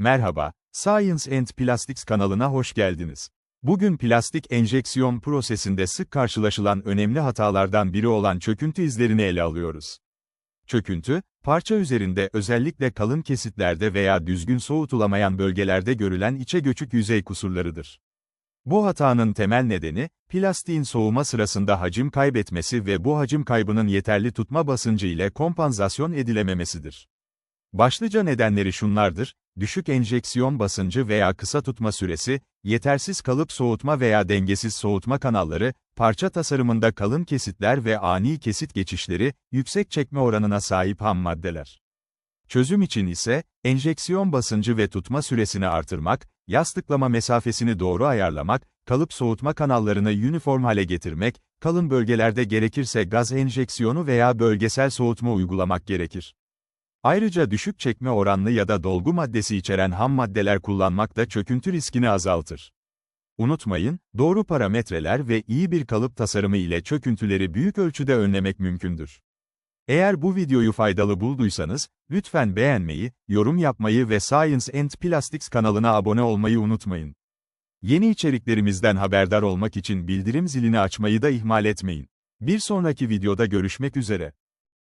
Merhaba, Science and Plastics kanalına hoş geldiniz. Bugün plastik enjeksiyon prosesinde sık karşılaşılan önemli hatalardan biri olan çöküntü izlerini ele alıyoruz. Çöküntü, parça üzerinde özellikle kalın kesitlerde veya düzgün soğutulamayan bölgelerde görülen içe göçük yüzey kusurlarıdır. Bu hatanın temel nedeni, plastiğin soğuma sırasında hacim kaybetmesi ve bu hacim kaybının yeterli tutma basıncı ile kompansasyon edilememesidir. Başlıca nedenleri şunlardır, düşük enjeksiyon basıncı veya kısa tutma süresi, yetersiz kalıp soğutma veya dengesiz soğutma kanalları, parça tasarımında kalın kesitler ve ani kesit geçişleri, yüksek çekme oranına sahip ham maddeler. Çözüm için ise, enjeksiyon basıncı ve tutma süresini artırmak, yastıklama mesafesini doğru ayarlamak, kalıp soğutma kanallarını uniform hale getirmek, kalın bölgelerde gerekirse gaz enjeksiyonu veya bölgesel soğutma uygulamak gerekir. Ayrıca düşük çekme oranlı ya da dolgu maddesi içeren ham maddeler kullanmak da çöküntü riskini azaltır. Unutmayın, doğru parametreler ve iyi bir kalıp tasarımı ile çöküntüleri büyük ölçüde önlemek mümkündür. Eğer bu videoyu faydalı bulduysanız, lütfen beğenmeyi, yorum yapmayı ve Science and Plastics kanalına abone olmayı unutmayın. Yeni içeriklerimizden haberdar olmak için bildirim zilini açmayı da ihmal etmeyin. Bir sonraki videoda görüşmek üzere.